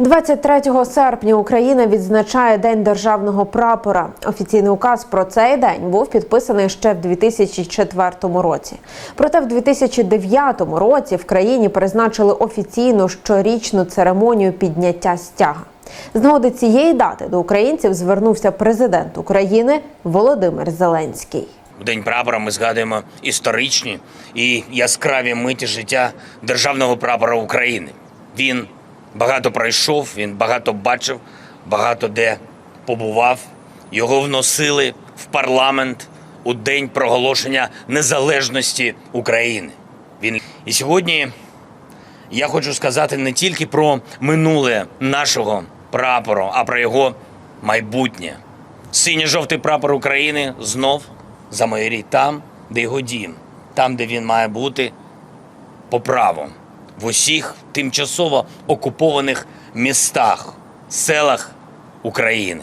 23 серпня Україна відзначає День державного прапора. Офіційний указ про цей день був підписаний ще в 2004 році. Проте в 2009 році в країні призначили офіційну щорічну церемонію підняття стяга. З нагоди цієї дати до українців звернувся президент України Володимир Зеленський. В День прапора ми згадуємо історичні і яскраві миті життя державного прапора України. Він багато пройшов, він багато бачив, багато де побував. Його вносили в парламент у день проголошення незалежності України. Він і сьогодні я хочу сказати не тільки про минуле нашого прапору, а про його майбутнє. Синьо-жовтий прапор України знов за замайорить там, де його дім, там, де він має бути по праву, в усіх тимчасово окупованих містах, селах України.